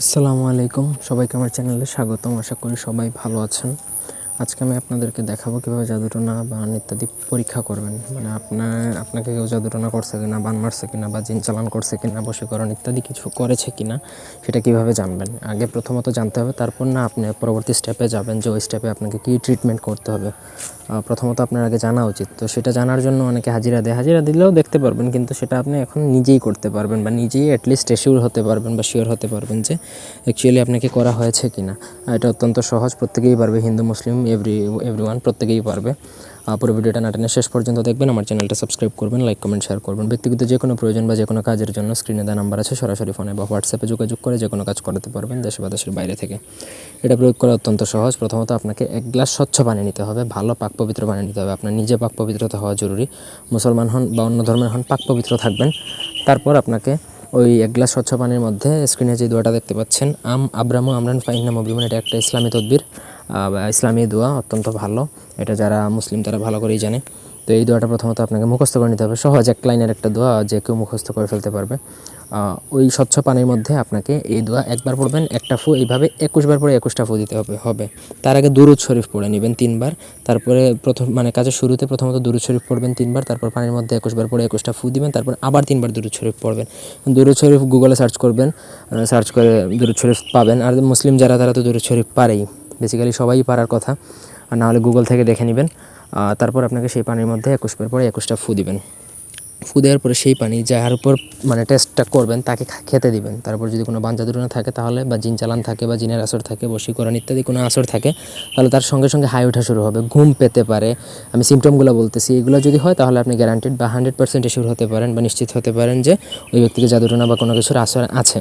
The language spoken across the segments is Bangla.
আসসালামু আলাইকুম। সবাইকে আমার চ্যানেলে স্বাগতম। আশা করি সবাই ভালো আছেন। আজকে আমি আপনাদেরকে দেখাবো কীভাবে জাদুটোনা বান ইত্যাদি পরীক্ষা করবেন। মানে আপনার, আপনাকে কেউ জাদুটোনা করছে কিনা, বান মারছে কিনা বা জিন চালান করছে কিনা, বশীকরণ ইত্যাদি কিছু করেছে কিনা, সেটা কীভাবে জানবেন? আগে প্রথমত জানতে হবে, তারপর না আপনি পরবর্তী স্টেপে যাবেন যে ওই স্টেপে আপনাকে কী ট্রিটমেন্ট করতে হবে। প্রথমত আপনার আগে জানা উচিত। তো সেটা জানার জন্য অনেকে হাজিরা দেয়। হাজিরা দিলেও দেখতে পারবেন, কিন্তু সেটা আপনি এখন নিজেই করতে পারবেন বা নিজেই অ্যাটলিস্ট এশিওর হতে পারবেন বা শিওর হতে পারবেন যে অ্যাকচুয়ালি আপনাকে করা হয়েছে কি না এটা অত্যন্ত সহজ। প্রত্যেকেই পারবে, হিন্দু, মুসলিম এভরি এভরি ওয়ান প্রত্যেকেই পারবে। পুরো ভিডিওটা নাটনের শেষ পর্যন্ত দেখবেন। আমার চ্যানেলটা সাবস্ক্রাইব করবেন লাইক কমেন্ট শেয়ার করবেন। ব্যক্তিগত যে কোনো প্রয়োজন বা যে কোনো কাজের জন্য স্ক্রিনে দেওয়া নাম্বার আছে, সরাসরি ফোনে বা হোয়াটসঅ্যাপে যোগাযোগ করে যে কোনো কাজ করাতে পারবেন দেশে বা দেশের বাইরে থেকে। এটা প্রয়োগ করা অত্যন্ত সহজ। প্রথমত আপনাকে এক গ্লাস স্বচ্ছ পানি নিতে হবে, ভালো পাক পবিত্র পানি নিতে হবে। আপনার নিজে পাক পবিত্রতা হওয়া জরুরি। মুসলমান হন বা অন্য ধর্মের হন, পাক পবিত্র থাকবেন। তারপর আপনাকে ওই এক গ্লাস স্বচ্ছ পানির মধ্যে স্ক্রিনে যে দোয়াটা দেখতে পাচ্ছেন, আম আব্রামু আমরান ফাইন্না মবিমন এটা একটা ইসলামী তদ্বির। ইসলামী দোয়া অত্যন্ত ভালো। এটা যারা মুসলিম, তারা ভালো করেই জানে। তো এই দোয়াটা প্রথমত আপনাকে মুখস্থ করে নিতে হবে। সহজ এক লাইনের একটা দোয়া যে কেউ মুখস্থ করে ফেলতে পারবে। ওই স্বচ্ছ পানির মধ্যে আপনাকে এই দোয়া একবার পড়বেন, একটা ফু এইভাবে একুশবার পরে একুশটা ফু দিতে হবে হবে। তার আগে দুরুদ শরীফ পড়ে নেবেন তিনবার। তারপরে প্রথম মানে কাজের শুরুতে প্রথমত দুরুদ শরীফ পড়বেন তিনবার, তারপর পানির মধ্যে একুশবার পরে একুশটা ফু দিবেন, তারপর আবার তিনবার দুরুদ শরীফ পড়বেন। দুরুদ শরীফ গুগলে সার্চ করবেন সার্চ করে দুরুদ শরীফ পাবেন। আর মুসলিম যারা, তারা তো দুরুদ শরীফ পারেই। বেসিক্যালি সবাই পারার কথা। আর না হলে গুগল থেকে দেখে নেবেন। তারপর আপনাকে সেই পানির মধ্যে একুশ একুশবার পরে একুশটা ফু দিবেন। ফু দেওয়ার পরে সেই পানি যার উপর মানে টেস্টটা করবেন, তাকে খেতে দিবেন। তারপর যদি কোনো বাঞ্চাদুরনা থাকে তাহলে বা জিন চালান থাকে বা জিনের আসর থাকে বশীকরণ ইত্যাদি কোনো আসর থাকে, তাহলে তার সঙ্গে সঙ্গে হাই ওঠা শুরু হবে, ঘুম পেতে পারে। আমি সিমটমগুলো বলতেছি, এগুলো যদি হয় তাহলে আপনি গ্যারান্টেড বা হান্ড্রেড পার্সেন্ট এসিউর হতে পারেন বা নিশ্চিত হতে পারেন যে ওই ব্যক্তিকে জাদুটনা বা কোনো কিছুর আসর আছে।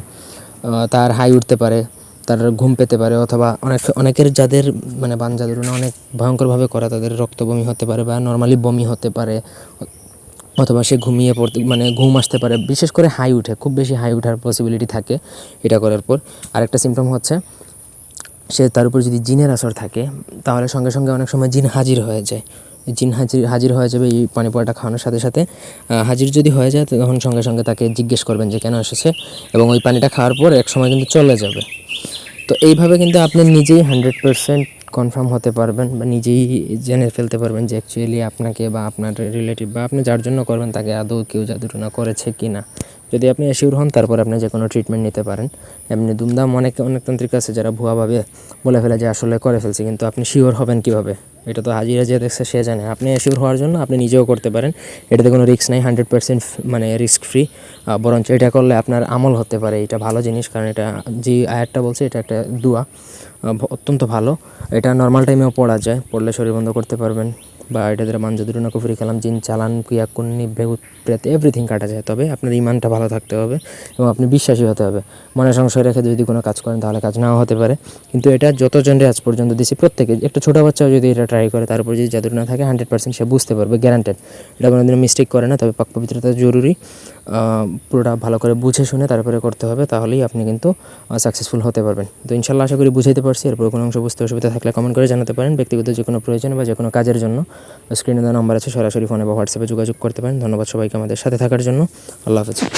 তার হাই উঠতে পারে তার ঘুম পেতে পারে অথবা অনেক, অনেকের যাদের মানে বান জাদুটনা অনেক ভয়ঙ্করভাবে করা তাদের রক্ত বমি হতে পারে বা নর্মালি বমি হতে পারে, অথবা সে ঘুমিয়ে পড়তে মানে ঘুম আসতে পারে। বিশেষ করে হাই উঠে, খুব বেশি হাই উঠার পসিবিলিটি থাকে এটা করার পর। আরেকটা সিমটম হচ্ছে, সে তার উপর যদি জিনের আসর থাকে, তাহলে সঙ্গে সঙ্গে অনেক সময় জিন হাজির হয়ে যায়। জিন হাজির হাজির হয়ে যাবে এই পানি পড়াটা খাওয়ানোর সাথে সাথে। হাজির যদি হয়ে যায়, তখন সঙ্গে সঙ্গে তাকে জিজ্ঞেস করবেন যে কেন এসেছে? এবং ওই পানিটা খাওয়ার পর এক সময় কিন্তু চলে যাবে। তো এইভাবে কিন্তু আপনি নিজেই হান্ড্রেড পারসেন্ট কনফার্ম হতে পারবেন বা নিজেই জেনে ফেলতে পারবেন যে অ্যাকচুয়ালি আপনাকে বা আপনার রিলেটিভ বা আপনি যার জন্য করবেন তাকে আদৌ কেউ জাদুটনা করেছে কি না যদি আপনি অ্যাসিওর হন, তারপর আপনি যে কোনো ট্রিটমেন্ট নিতে পারেন। এমনি দুমদাম অনেক অনেকতান্ত্রিক আছে যারা ভুয়াভাবে বলে ফেলে যে আসলে করে ফেলছে, কিন্তু আপনি শিওর হবেন কীভাবে? এটা তো হাজিরা যে দেখছে সে জানে। আপনি অ্যাসিওর হওয়ার জন্য আপনি নিজেও করতে পারেন। এটাতে কোনো রিস্ক নাই হান্ড্রেড পার্সেন্ট মানে রিস্ক ফ্রি বরঞ্চ এটা করলে আপনার আমল হতে পারে। এটা ভালো জিনিস, কারণ এটা যে আয়ারটা বলছে, এটা একটা দোয়া অত্যন্ত ভালো। এটা নর্মাল টাইমেও পড়া যায়, পড়লে শরীর বন্ধ করতে পারবেন। বা এটা দ্বারা মানজাদুরুনা কুফরি কালাম, জিন, চালান কুয়া কুন্নি বেগুত প্রেত এভরিথিং কাটা যায়। তবে আপনার ইমানটা ভালো থাকতে হবে এবং আপনি বিশ্বাসী হতে হবে। মনে সংশয় রেখে যদি কোনো কাজ করেন তাহলে কাজ নাও হতে পারে। কিন্তু এটা যতজনরে আজ পর্যন্ত দিছি, প্রত্যেকে, একটা ছোটো বাচ্চাও যদি এটা ট্রাই করে, তার উপর যদি জাদুর না থাকে হান্ড্রেড পার্সেন্ট সে বুঝতে পারবে গ্যারান্টেড এটা কোনোদিনও মিস্টেক করে না, তবে পাক পবিত্রতা জরুরি। পুরোটা ভালো করে বুঝে শুনে তারপরে করতে হবে, তাহলেই আপনি কিন্তু সাকসেসফুল হতে পারবেন। তো ইনশাল্লাহ আশা করি বুঝাইতে পারছি, এরপর কোনো অংশ বুঝতে অসুবিধা থাকলে কমেন্ট করে জানাতে পারেন। ব্যক্তিগত যে কোনো প্রয়োজন বা যে কোনো কাজের জন্য। স্ক্রিনে দেওয়া নাম্বার আছে, সরাসরি ফোনে বা হোয়াটসঅ্যাপে যোগাযোগ করতে পারেন। ধন্যবাদ সবাইকে আমাদের সাথে থাকার জন্য। আল্লাহ হাফেজ।